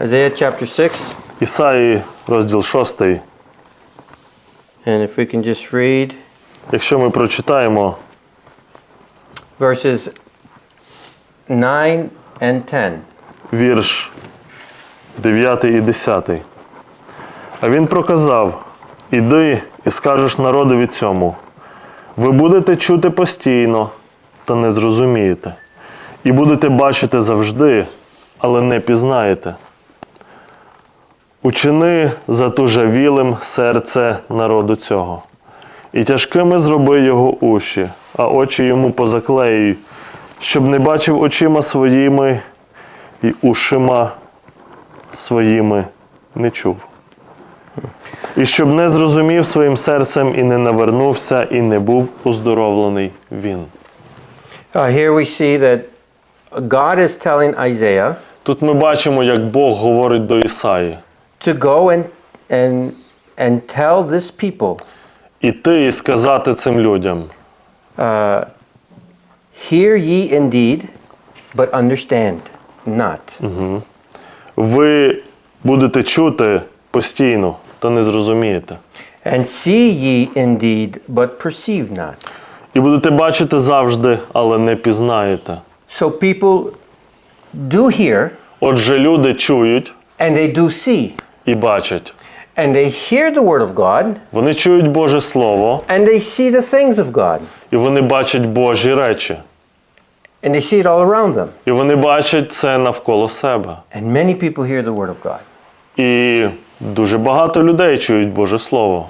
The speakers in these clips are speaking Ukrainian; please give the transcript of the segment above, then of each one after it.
Isaiah chapter 6. Ісаї, розділ 6. And if we can just read Якщо ми прочитаємо verses 9 and 10. вірш 9 і 10. А він проказав: Іди і скажеш народові цьому. Ви будете чути постійно, та не зрозумієте, і будете бачити завжди, але не пізнаєте. Учини затужавілим серце народу цього, і тяжкими зроби його уші, а очі йому позаклеюй, щоб не бачив очима своїми і ушима своїми не чув. І щоб не зрозумів своїм серцем і не навернувся, і не був оздоровлений він. Uh, here we see that God is telling Isaiah Тут ми бачимо, як Бог говорить до Ісаї. To go and, and, and tell this people, Іти і сказати цим людям: uh, Hear ye indeed, but understand not. ви будете чути постійно, та не зрозумієте. And see ye indeed, but perceive not. І будете бачити завжди, але не пізнаєте. So people do hear Отже, люди чують and they do see. І бачать. And they hear the word of God Вони чують Боже Слово, and they see the things of God. і вони бачать Божі речі. And they see it all around them. І вони бачать це навколо себе. And many people hear the word of God. І дуже багато людей чують Боже Слово.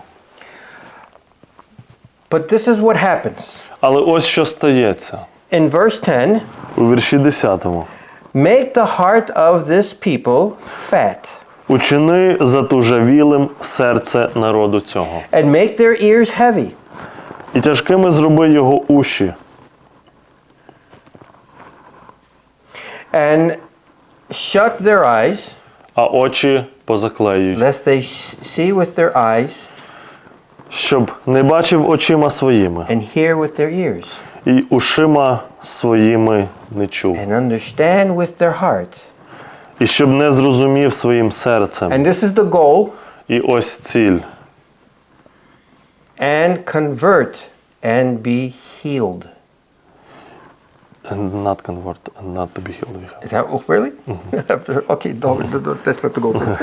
But this is what happens. Але ось що стається In verse 10, у вірші 10. make the heart of this people fat Учини затужавілим серце народу цього. and make their ears heavy. І тяжкими зроби його уші, And shut their eyes, а очі позаклеюй, lest they see with their eyes щоб не бачив очима своїми, and hear with their ears і ушима своїми не чув, and understand with their heart. І щоб не зрозумів своїм серцем. And this is the goal І ось ціль. and convert and be healed. And Not convert, and not to be healed. Is that oh, really? no, no, that's not the goal.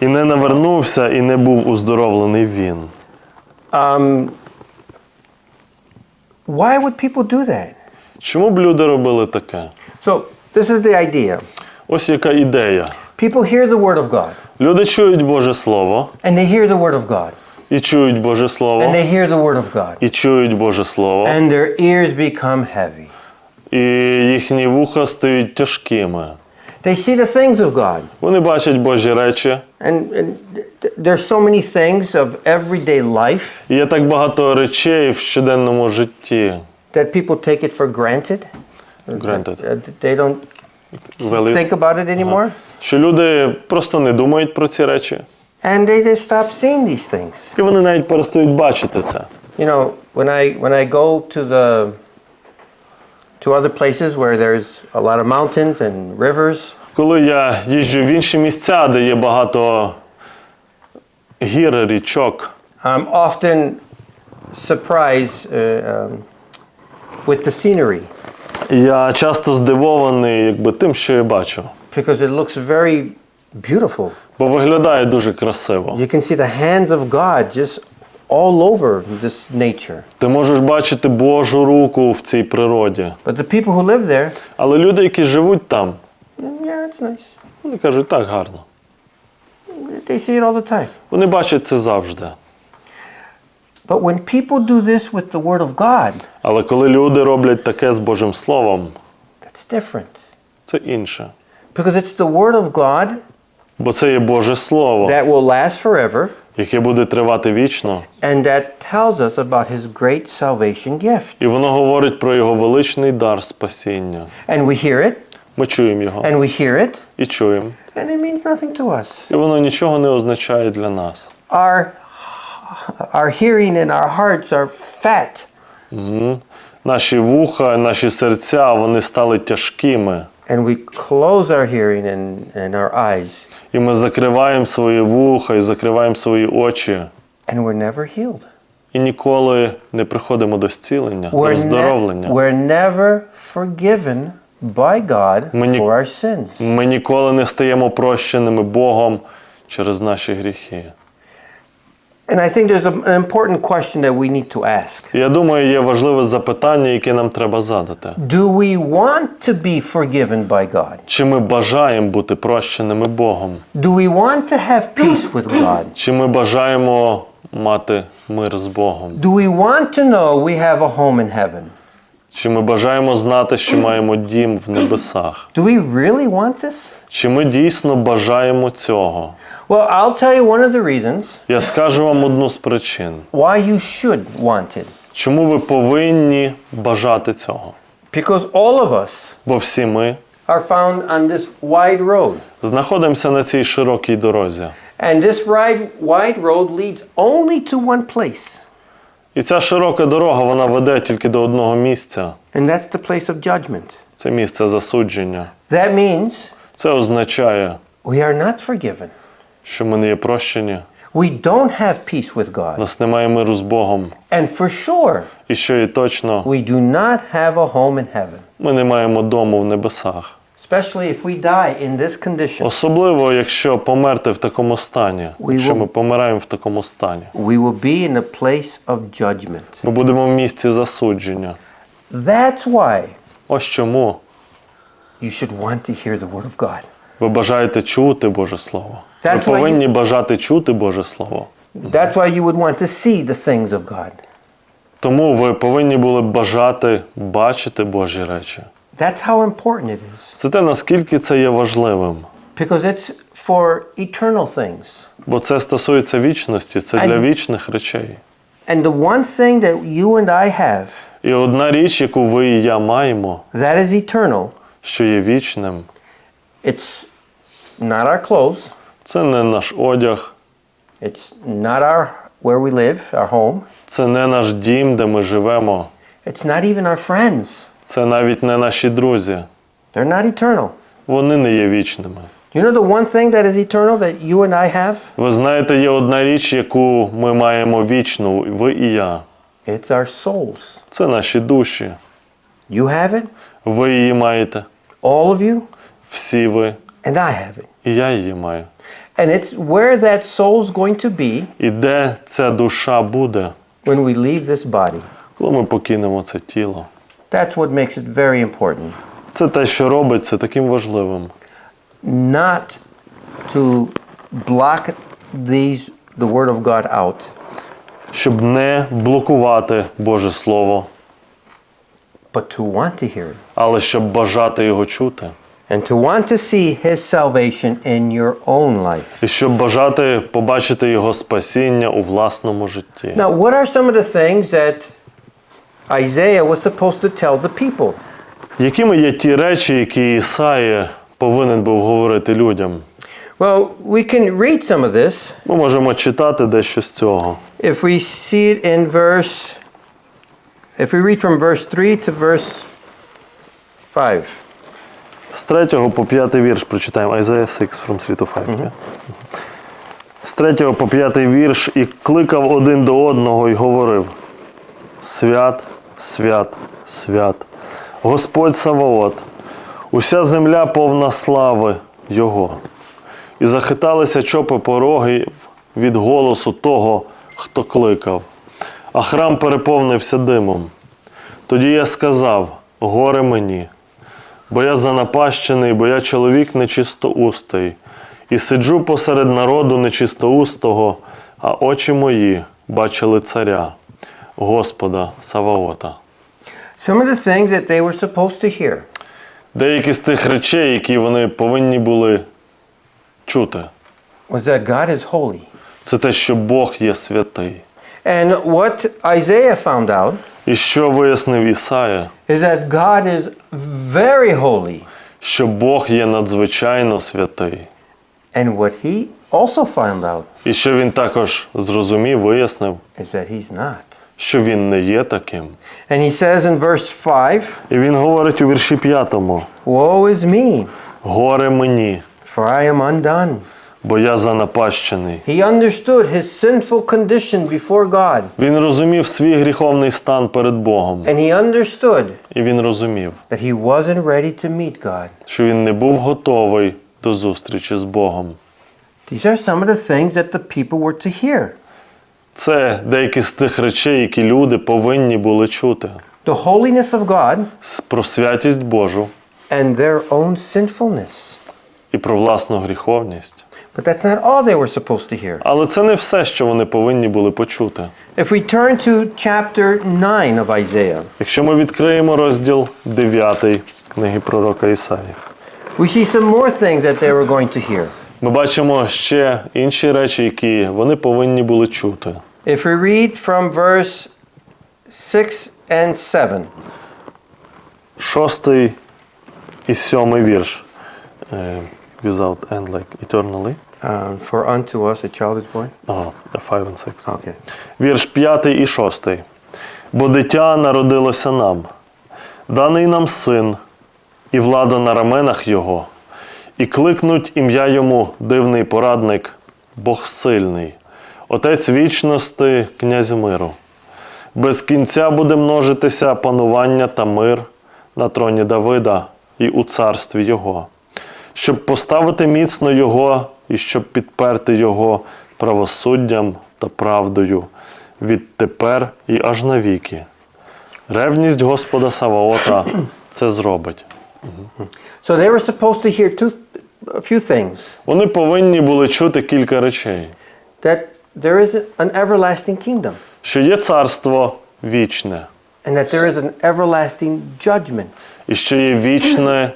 І не навернувся, і не був уздоровлений він. um, why would people do that? Чому б люди робили таке? So this is the idea. Ось яка ідея. People hear the word of God, Люди чують Боже Слово and they hear the word of God, і чують Боже and they hear the word of God, і чують Боже Слово, and their ears become heavy. і їхні вуха стають тяжкими. They see the things of God, Вони бачать Божі речі. and, and th- there's so many things of everyday life є так багато речей в щоденному житті. that people take it for granted. Granted. Uh, They don't Вели- think about it anymore, Що люди просто не думають про ці речі. and they just stop seeing these things. І вони навіть перестають бачити це. You know, when I when I go to the to other places where there's a lot of mountains and rivers, Коли я їжджу в інші місця, де є багато гір, річок, I'm often surprised uh, um, with the scenery я часто здивований якби, тим, що я бачу. because it looks very beautiful. Бо виглядає дуже красиво. You can see the hands of God just all over this nature. Ти можеш бачити Божу руку в цій природі. But the people who live there, Але люди, які живуть там, yeah, it's nice. вони кажуть, так гарно. They see it all the time. Вони бачать це завжди. But when people do this with the Word of God, Але коли люди роблять таке з Божим Словом, that's different. це інше. Because it's the Word of God Бо це є Боже Слово, that will last forever яке буде тривати вічно. and that tells us about His great salvation gift. І воно говорить про його величний дар спасіння. And we hear it, Ми чуємо його and we hear it, і чуємо. and it means nothing to us. І воно нічого не означає для нас. Our, our hearing and our hearts are fat, Наші вуха, наші серця, вони стали тяжкими. and we close our hearing and, and our eyes, І ми закриваємо свої вуха і закриваємо свої очі, and we're never healed. і ніколи не приходимо до зцілення, до оздоровлення. we're never forgiven by God Ми ні- for our sins. Ми ніколи не стаємо прощеними Богом через наші гріхи. And I think there's an important question that we need to ask. Я думаю, є важливе запитання, яке нам треба задати. Do we want to be forgiven by God? Чи ми бажаємо бути прощеними Богом? Do we want to have peace with God? Чи ми бажаємо мати мир з Богом? Do we want to know we have a home in heaven? Чи ми бажаємо знати, що маємо дім в небесах? Do we really want this? Чи ми дійсно бажаємо цього? Well, I'll tell you one of the reasons Я скажу вам одну з причин, why you should want it. чому ви повинні бажати цього. Because all of us Бо всі ми are found on this wide road. знаходимося на цій широкій дорозі. And this wide, wide road leads only to one place, І ця широка дорога вона веде тільки до одного місця. and that's the place of judgment. Це місце засудження. That means Це означає, we are not forgiven. Що ми не є прощені, We don't have peace with God. нас немає миру з Богом. And for sure, І що і точно, we do not have a home in heaven, ми не маємо дому в небесах. especially if we die in this condition. Особливо, якщо померти в такому стані, We якщо will- ми помираємо в такому стані. We will be in a place of judgment. Ми будемо в місці засудження. That's why Ось чому you should want to hear the Word of God. ви бажаєте чути Боже Слово. Why повинні бажати чути Боже Слово. That's why you would want to see the things of God. Тому ви повинні були бажати бачити Божі речі. That's how important it is. Це те, наскільки це є важливим. Because it's for eternal things. Бо це стосується вічності, це для And- вічних речей. And the one thing that you and I have І одна річ, яку ви і я маємо, that is eternal, що є вічним, it's not our clothes, це не наш одяг, it's not our where we live, our home. це не наш дім, де ми живемо, It's not even our friends. це навіть не наші друзі. They're not eternal. Вони не є вічними. You know the one thing that is eternal that you and I have? Ви знаєте, є одна річ, яку ми маємо вічну, ви і я. It's our souls. Це наші душі. You have it, Ви її маєте, all of you, всі ви, and I have it. І я її маю. And it's where that soul is going to be І де ця душа буде, when we leave this body. коли ми покинемо це тіло? That's what makes it very important. Це те, що робить це таким важливим. Not to block these the word of God out, Щоб не блокувати Боже Слово, but to want to hear it. але щоб бажати його чути. And to want to see his salvation in your own life. І щоб бажати побачити його спасіння у власному житті. Now, what are some of the things that Isaiah was supposed to tell the people? Якими є ті речі, які Ісаїя повинен був говорити людям? Well, we can read some of this Ми можемо читати дещо з цього. if we see it in verse if we read from verse 3 to verse 5. З 3 по 5 вірш прочитаємо Isaiah 6 from 3 to 5. yeah? З 3 по 5 вірш і кликав один до одного і говорив: Свят, свят, свят, Господь Саваот, уся земля повна слави Його. І захиталися чопи порогів від голосу того, хто кликав, а храм переповнився димом. Тоді я сказав: горе мені, бо я занапащений, бо я чоловік нечистоустий, і сиджу посеред народу нечистоустого, а очі мої бачили царя, Господа Саваота. Some of the things that they were supposed to hear Деякі з тих речей, які вони повинні були чути, was that God is holy. це те, що Бог є святий. And what Isaiah found out І що вияснив Ісая, is that God is very holy. що Бог є надзвичайно святий. And what he also found out І що він також зрозумів, вияснив, is that he's not. що він не є таким. And he says in verse 5, І він говорить у вірші 5, Woe is me, Горе мені, for I am undone. Бо я занапащений. He understood his sinful condition before God, Він розумів свій гріховний стан перед Богом. and he understood І він розумів, that he wasn't ready to meet God. що він не був готовий до зустрічі з Богом. These are some of the things that the people were to hear. Це деякі з тих речей, які люди повинні були чути. The holiness of God Про святість Божу and their own sinfulness. і про власну гріховність. But that's not all they were supposed to hear. Але це не все, що вони повинні були почути. If we turn to chapter 9 of Isaiah, Якщо ми відкриємо розділ 9 книги пророка Ісаї, we see some more things that they were going to hear. ми бачимо ще інші речі, які вони повинні були чути. If we read from verse 6 and 7, Шостий і сьомий вірш. Е, Without end like eternally. Uh, for unto us a child is born. Ага, five and six. Okay. Вірш п'ятий і шостий. Бо дитя народилося нам, даний нам син, і влада на раменах його, і кликнуть ім'я йому дивний порадник, Бог сильний, Отець вічності, князь миру. Без кінця буде множитися панування та мир на троні Давида і у царстві Його, щоб поставити міцно Його і щоб підперти Його правосуддям та правдою відтепер і аж навіки. Ревність Господа Саваота це зробить. So they were supposed to hear two, a few things Вони повинні були чути кілька речей: that there is an everlasting kingdom що є царство вічне, and that there is an everlasting judgment. і що є вічне,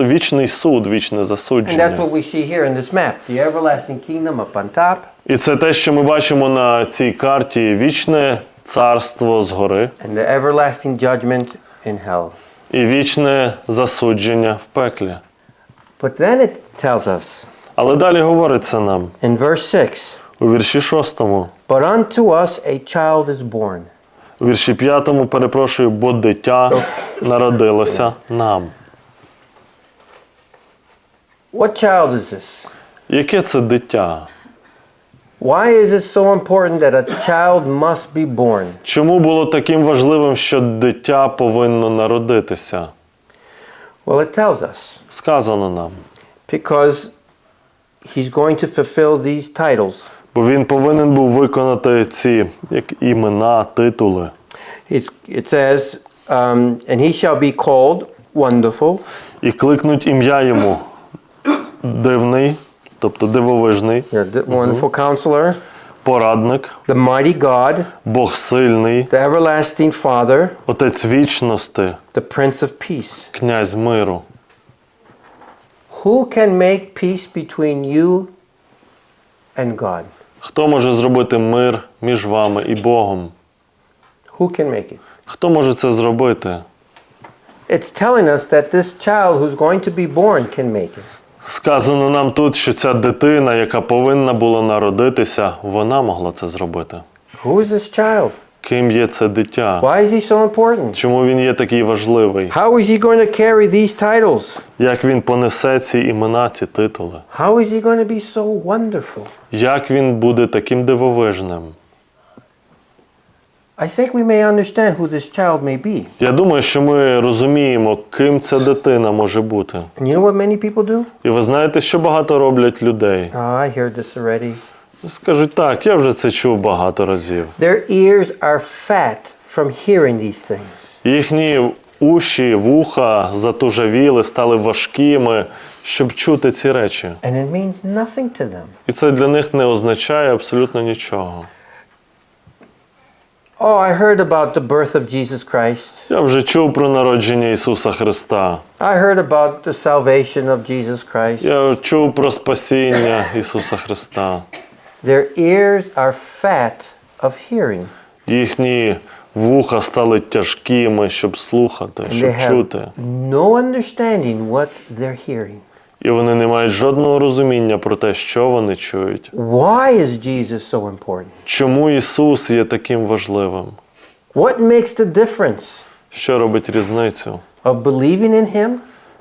вічний суд, вічне And that's засудження. what we see here in this map the everlasting kingdom up on top І це те, що ми бачимо на цій карті: вічне царство згори and the everlasting judgment in hell. і вічне засудження в пеклі. But then it tells us Але далі говориться нам in verse 6 у вірші шостому. But unto us a child is born. У вірші п'ятому, перепрошую, бо дитя народилося нам. What child is this? Яке це дитя? Why is it so important that a child must be born? Чому було таким важливим, що дитя повинно народитися? Well, it tells us Сказано нам. because he's going to fulfill these titles. Бо він повинен був виконати ці як імена, титули. It says, um, and he shall be called Wonderful, І кликнуть ім'я йому дивний, тобто дивовижний, the the Wonderful Counselor, порадник, the Mighty God, Бог сильний, the Everlasting Father, Отець вічності, the Prince of Peace. князь миру. Who can make peace between you and God? Хто може зробити мир між вами і Богом? Who can make it? Хто може це зробити? It's telling us that this child who's going to be born can make it. Сказано нам тут, що ця дитина, яка повинна була народитися, вона могла це зробити. Who is this child? Ким є це дитя? Why is he so important? Чому він є такий важливий? How is he going to carry these titles? Як він понесе ці імена, ці титули? How is he going to be so wonderful? Як він буде таким дивовижним? I think we may understand who this child may be. Я думаю, що ми розуміємо, ким ця дитина може бути. And you know what many people do? І ви знаєте, що багато роблять людей? Oh, I heard this already. Скажуть так, я вже це чув багато разів. Their ears are fat from hearing these things. Їхні уші, вуха затужавіли, стали важкими, щоб чути ці речі. And it means nothing to them. І це для них не означає абсолютно нічого. Oh, I heard about the birth of Jesus Christ. Я вже чув про народження Ісуса Христа. I heard about the salvation of Jesus Christ. Я чув про спасіння Ісуса Христа. Their ears are fat of hearing. Їхні вуха стали тяжкими, щоб слухати, And щоб they have чути. no understanding what they're hearing. І вони не мають жодного розуміння про те, що вони чують. Why is Jesus so important? Чому Ісус є таким важливим? What makes the difference Що робить різницю? of believing in Him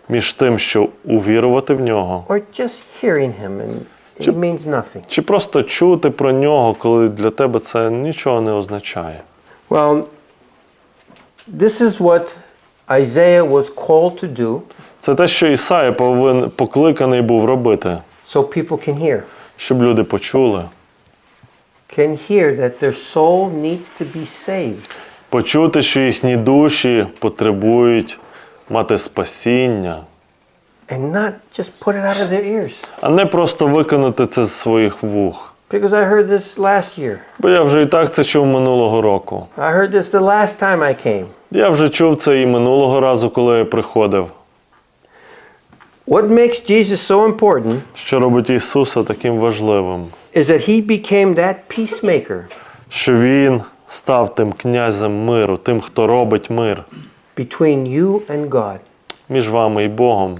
між тим, що увірувати в нього, or just hearing him and it means nothing? чи просто чути про нього, коли для тебе це нічого не означає. Well, this is what Isaiah was called to do Це те, що Ісая повин, покликаний був робити, so people can hear. щоб люди почули. Can hear that their soul needs to be saved. Почути, що їхні душі потребують мати спасіння, And not just put it out of their ears. а не просто виконати це з своїх вух. Because I heard this last year. Бо я вже і так це чув минулого року. I heard this the last time I came. Я вже чув це і минулого разу, коли я приходив. What makes Jesus so important Що робить Ісуса таким важливим? is that he became that peacemaker Що Він став тим князем миру, тим, хто робить мир between you and God. між вами і Богом.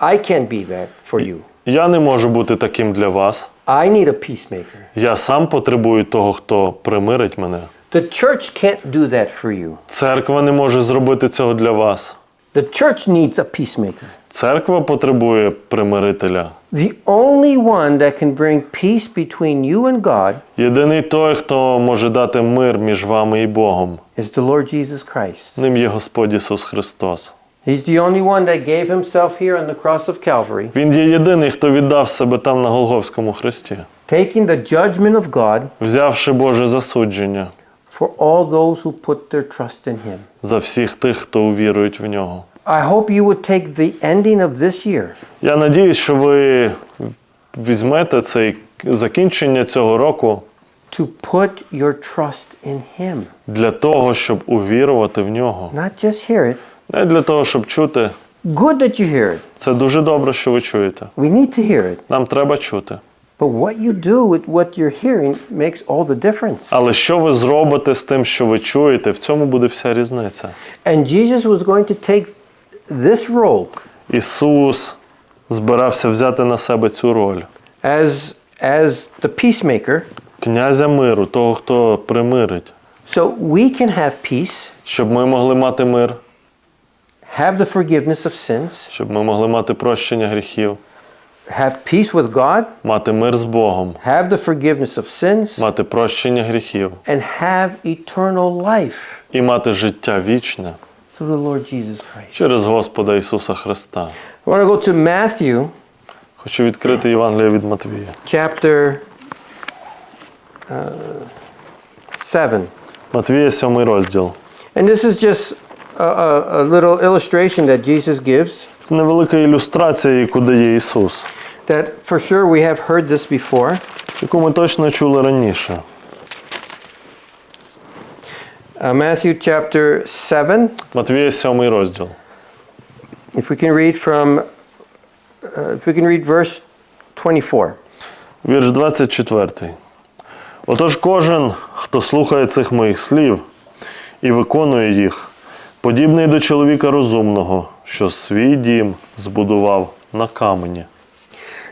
I can't be that for you. Я не можу бути таким для вас. I need a peacemaker. Я сам потребую того, хто примирить мене. The church can't do that for you. Церква не може зробити цього для вас. The church needs a peacemaker. Церква потребує примирителя. The only one that can bring peace between you and God Єдиний той, хто може дати мир між вами і Богом. is the Lord Jesus Christ. Ним є Господь Ісус Христос. He's the only one that gave himself here on the cross of Calvary, Він є єдиний, хто віддав себе там на Голговському хресті, taking the judgment of God взявши Боже засудження for all those who put their trust in him. за всіх тих, хто увірують в нього. I hope you would take the ending of this year Я надіюсь, що ви візьмете цей закінчення цього року to put your trust in him. для того, щоб увірувати в нього. Not just hear it. Не для того, щоб чути. Good that you hear it. Це дуже добре, що ви чуєте. We need to hear it. Нам треба чути. But what you do with what you're hearing makes all the difference. Але що ви зробите з тим, що ви чуєте, в цьому буде вся різниця. And Jesus was going to take this role Ісус збирався взяти на себе цю роль as as the peacemaker князя миру, того, хто примирить, so we can have peace, щоб ми могли мати мир, have the forgiveness of sins, щоб ми могли мати прощення гріхів, have peace with God, мати мир з Богом, have the forgiveness of sins мати прощення гріхів and have eternal life і мати життя вічне through the Lord Jesus Christ. через Господа Ісуса Христа. I want to go to Matthew Хочу відкрити Євангеліє від Матвія. chapter uh, 7. Матвія, сьомий розділ. And this is just a, a, little illustration that Jesus gives Це невелика ілюстрація, яку дає Ісус, that for sure we have heard this before. яку ми точно чули раніше. Uh, Matthew chapter 7. Матвія, сьомий розділ. If we can read from, uh, if we can read verse 24. Вірш 24. Отож кожен, хто слухає цих моїх слів і виконує їх, подібний до чоловіка розумного, що свій дім збудував на камені.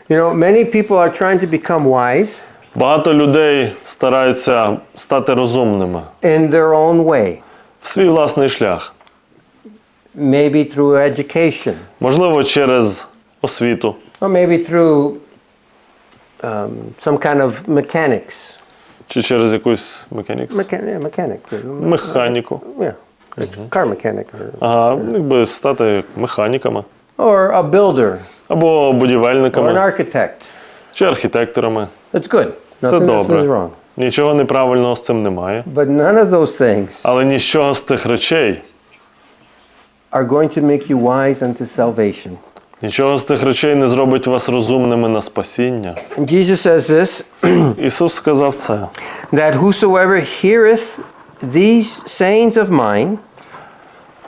You know, many people are trying to become wise Багато людей стараються стати розумними in their own way, в свій власний шлях. maybe through education, Можливо, через освіту, or maybe through um, some kind of mechanics. чи через якусь механікс. Mechan- yeah, mechanic. Механіку. Yeah, like car mechanic. Or, Ага, якби стати механіками or a builder, або or an architect. чи архітекторами. That's good. Nothing, is добре. wrong. Нічого неправильного з цим немає. But none of those things Але нічого з тих речей, are going to make you wise unto salvation. нічого з тих речей не зробить вас розумними на спасіння. Jesus says this Ісус сказав це. that whosoever heareth these sayings of mine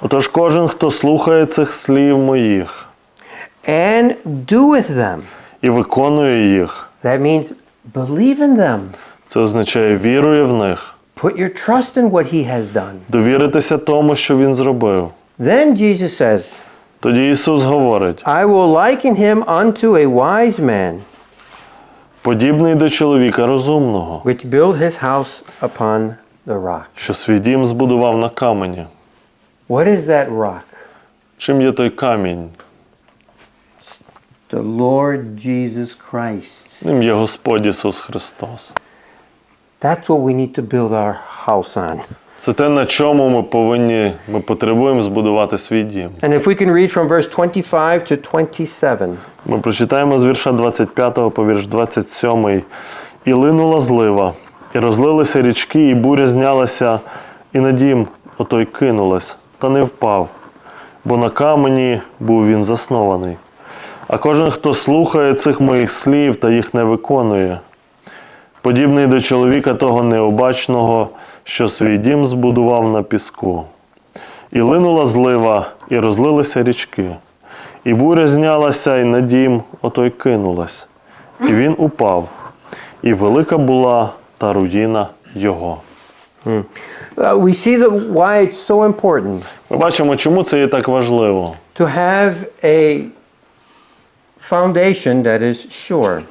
Отож, кожен, хто слухає цих слів моїх and doeth them, і виконує їх, that means believe in them, це означає вірує в них, put your trust in what he has done. довіритися тому, що Він зробив. Then Jesus says, Тоді Ісус говорить: I will liken him unto a wise man подібний до чоловіка розумного, which built his house upon the rock. що свій дім збудував на камені. What is that rock? Чим є той камінь? the Lord Jesus Christ. Ним є Господь Ісус Христос. That's what we need to build our house on. Це те, на чому ми повинні, ми потребуємо збудувати свій дім. And if we can read from verse 25 to 27. Ми прочитаємо з вірша 25 по вірш 27. І линула злива, і розлилися річки, і буря знялася, і на дім отой кинулась, та не впав, бо на камені був він заснований. А кожен, хто слухає цих моїх слів та їх не виконує, подібний до чоловіка того необачного, що свій дім збудував на піску. І линула злива, і розлилися річки. І буря знялася, і на дім отой кинулась. І він упав, і велика була та руїна його. Uh, we see the, why it's so important Ми бачимо, чому це є так важливо. to have a foundation that is sure.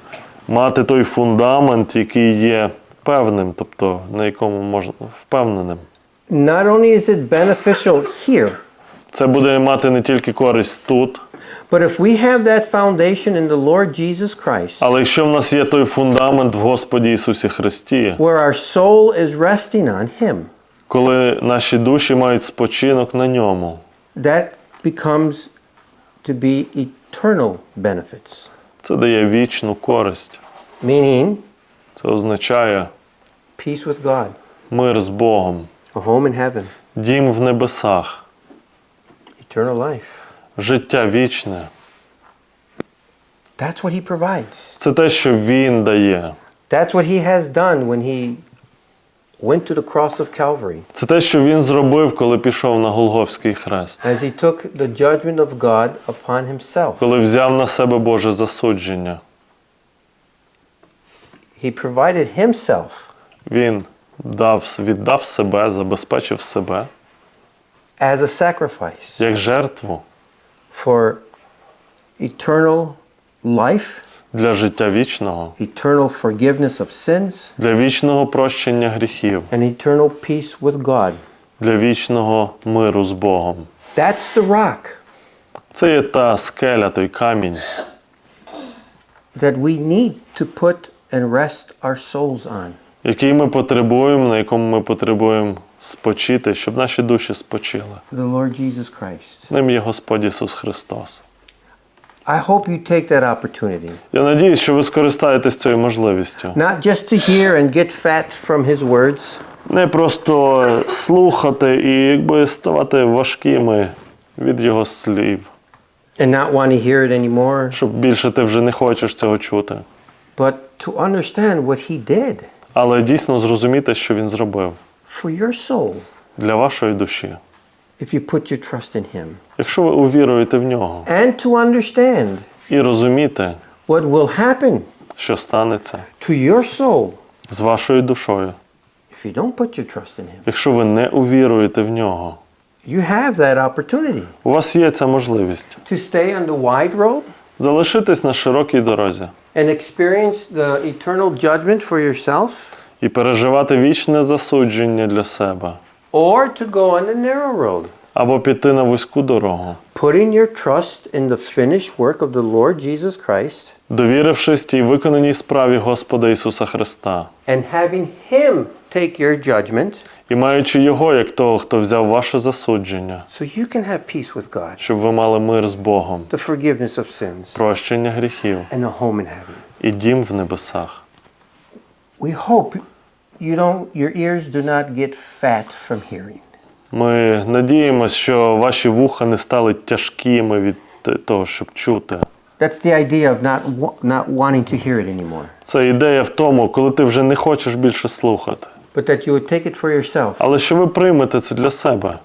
Мати той фундамент, який є певним, тобто на якому можна впевненим. Not only is it beneficial here, Це буде мати не тільки користь тут, but if we have that foundation in the Lord Jesus Christ, але якщо в нас є той фундамент в Господі Ісусі Христі, where our soul is resting on Him, коли наші душі мають спочинок на ньому, that becomes to be eternal benefits. це дає вічну користь. Meaning, Це означає peace with God, мир з Богом, a home in heaven, дім в небесах, eternal life. Життя вічне. That's what He provides. Це те, що Він дає. That's what He has done when He went to the cross of Calvary, Це те, що Він зробив, коли пішов на Голговський хрест, as He took the judgment of God upon Himself. коли взяв на себе Боже засудження. He provided Himself Він дав, віддав себе, забезпечив себе as a sacrifice як жертву for eternal life, для життя вічного, eternal forgiveness of sins, для вічного прощення гріхів, and eternal peace with God. для вічного миру з Богом. That's the rock Це є та скеля, той камінь, that we need to put and rest our souls on. який ми потребуємо, на якому ми потребуємо спочити, щоб наші душі спочили. The Lord Jesus Christ. Ним є Господь Ісус Христос. I hope you take that opportunity. Я надіюсь, що ви скористаєтесь цією можливістю. Not just to hear and get fat from his words, Не просто слухати і якби ставати важкими від його слів, and not want to hear it anymore, щоб більше ти вже не хочеш цього чути. but to understand what he did Але дійсно зрозуміти, що він зробив for your soul для вашої душі. if you put your trust in him. Якщо ви увіруєте в нього And to understand і розумієте, what will happen що станеться to your soul з вашою душою, if you don't put your trust in him. якщо ви не увіруєте в нього, You have that opportunity у вас є ця можливість to stay on the wide road залишитись на широкій дорозі and experience the eternal judgment for yourself, і переживати вічне засудження для себе, or to go on the narrow road. або піти на вузьку дорогу, putting your trust in the finished work of the Lord Jesus Christ довірившись тій виконаній справі Господа Ісуса Христа, and having Him take your judgment і маючи Його як того, хто взяв ваше засудження, so you can have peace with God, щоб ви мали мир з Богом, the forgiveness of sins, прощення гріхів. And a home in heaven. і дім в небесах. We hope you don't, your ears do not get fat from hearing. Ми надіємося, що ваші вуха не стали тяжкими від того, щоб чути. That's the idea of not, not wanting to hear it anymore, Це ідея в тому, коли ти вже не хочеш більше слухати, but that you would take it for yourself але що ви приймете це для себе,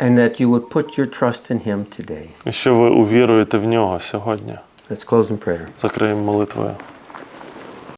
and that you would put your trust in Him today. і що ви увіруєте в нього сьогодні. Let's close in prayer. Закриємо молитвою.